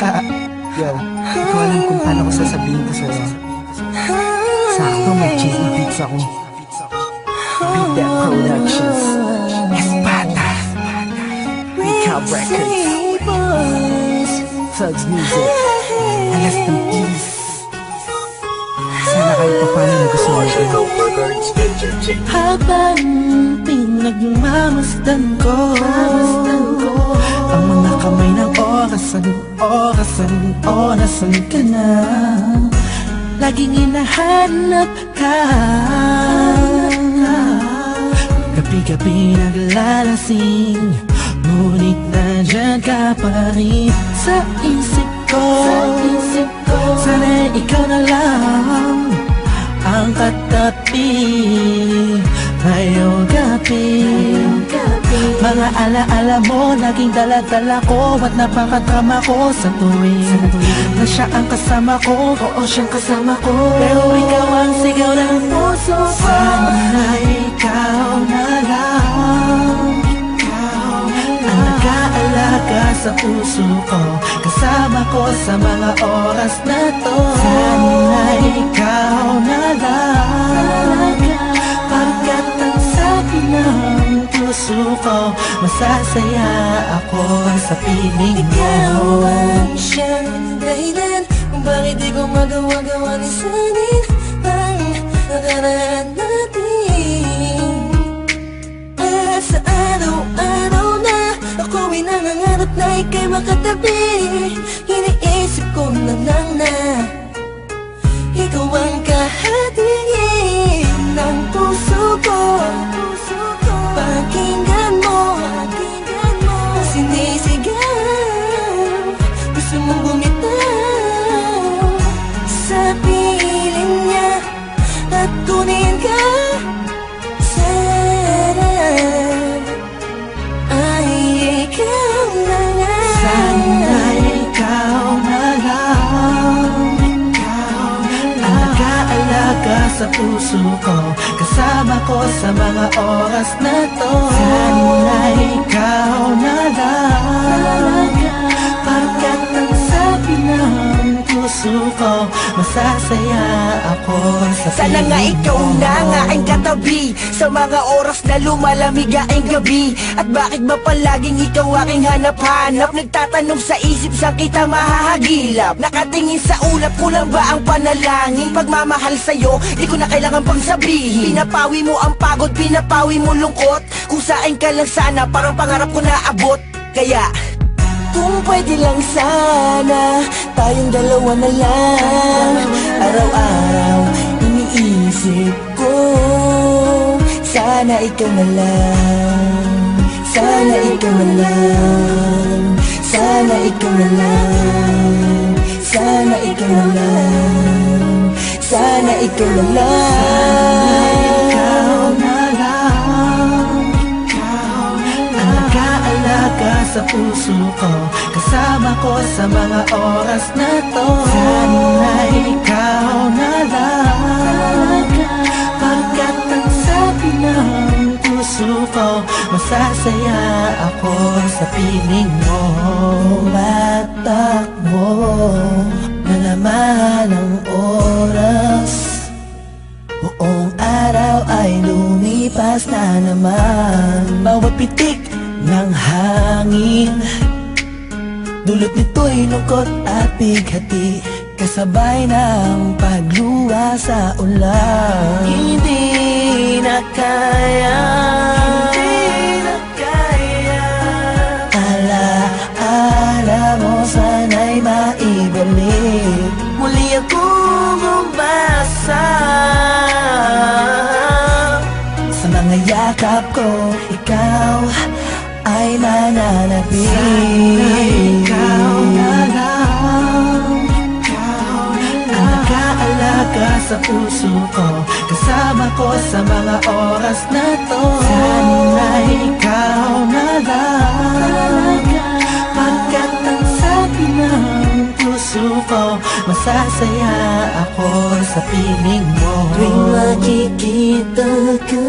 Yo, hindi ko alam kung paano ko sasabihin to sa'yo. Sakto may cheesy beats ako. Beat That Productions. Espada. Recap Records. Thugs Music. Alas ng Peace. Sana kayo pa paano nagustuhan ko. Habang pinagmamasdan ko Ang mga kamay ng orasan, orasan, orasan ka na. Laging hinahanap ka. Gabi-gabi naglalasing Ngunit nandyan ka pa rin. Sa isip ko Sana ikaw na lang Ang katabi Ngayong gabi Mga alaala mo Naging dala-dala ko At napakadrama ko Sa tuwing Na siya ang kasama ko Oo siyang kasama ko. Pero ikaw ang sigaw ng puso ko. Sana ikaw na lang. Ang nag-aalaga sa puso ko Kasama ko sa mga oras na to. Sana ikaw na lang. Pagkat ang sabi ng puso ko Masasaya ako sa piling mo. Ikaw ang siyang dahilan Kung bakit di ko magawa-gawa ni sanin Ang nakaraan sa puso ko. Kasama ko sa mga oras na to. Sana ikaw na lang. Pagkat ang sabi ng puso ko Masasaya ako sa Sana nga ikaw na nga ang katabi Sa mga oras na lumalamig ang gabi. At bakit ba palaging ikaw aking hanap-hanap? Nagtatanong sa isip saan kita mahahagilap? Nakatingin sa ulap kulang ba ang panalangin? Pagmamahal sa'yo di ko na kailangan pang sabihin. Pinapawi mo ang pagod, pinapawi mo lungkot. Kung saan ka lang sana parang pangarap ko na abot. Kaya kung pwede lang sana Tayong dalawa na lang. Araw-araw iniisip ko Sana ikaw na lang. Sana ikaw na lang. Sana ikaw na lang. Sana ikaw na lang. Sana ikaw na lang sa puso ko Kasama ko sa mga oras na to. Sana ikaw na lang. Pagkat ang sabi ng puso ko Masasaya ako sa piling mo. Matakbo na naman ang oras. Buong araw ay lumipas na naman. Bawat pitik ng hangin. Dulot nito'y lungkot at bighati Kasabay ng pagluwa sa ulan. Hindi na kaya. Hindi na kaya. Ala-ala mo sana'y maibalik. Muli akong umasa Sa mga yakap ko, ikaw Sana ikaw na lang. Ang nag-aalaga sa puso ko Kasama ko sa mga oras na to. Sana ikaw na lang. Pagkat ng puso ko Masasaya ako sa piling mo. Tuwing makikita ka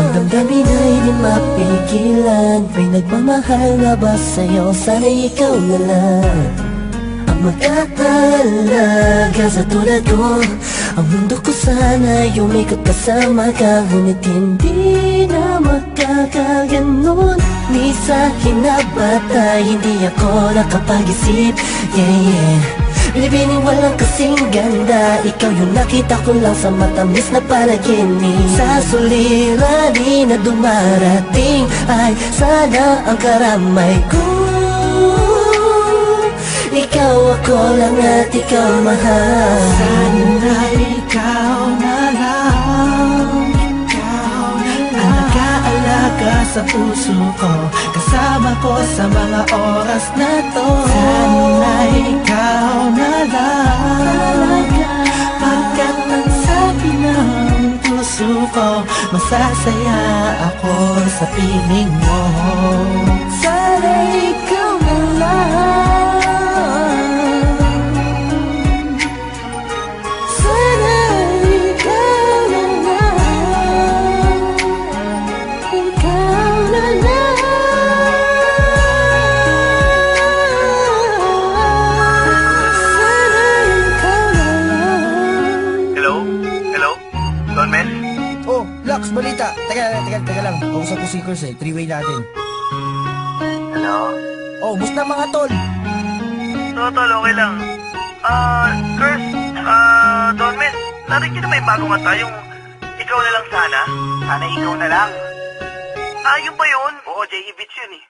Ang damdamin Amin ay di mapigilan. May nagmamahal nga ba sa'yo? Sana'y ikaw na lang. Ang magkatalaga sa tulad ko Ang mundo ko sana umikot kasama ka Ngunit hindi na magkakaganon. Ni sa kinabatay Hindi ako nakapag-isip. Yeah, yeah. Binibining walang kasing ganda. Ikaw yung nakita ko lang sa matamis na panaginip. Sa suliranin na dumarating. Ay sana ang karamay ko. Ikaw ako lang at ikaw mahal. Sana ikaw na lang. Ang nag-aalaga sa puso ko. Kasama ko sa mga oras na to. Sana ikaw na lang. Pagkat ang sabi ng puso ko Masasaya ako sa piling mo. Sana ikaw na lang Don Mel? Oh, Lux, balita. Teka, teka, teka lang. Kausap ko Chris eh. Three-way natin. Hello? Oh, musta mga tol? Totol, okay lang. Ah, Kurt, ah, Don Mel, narinig na may bago nga tayong ikaw na lang sana? Sana ikaw na lang. Ah, yun ba yun? Oo, J.E. Beats yun eh.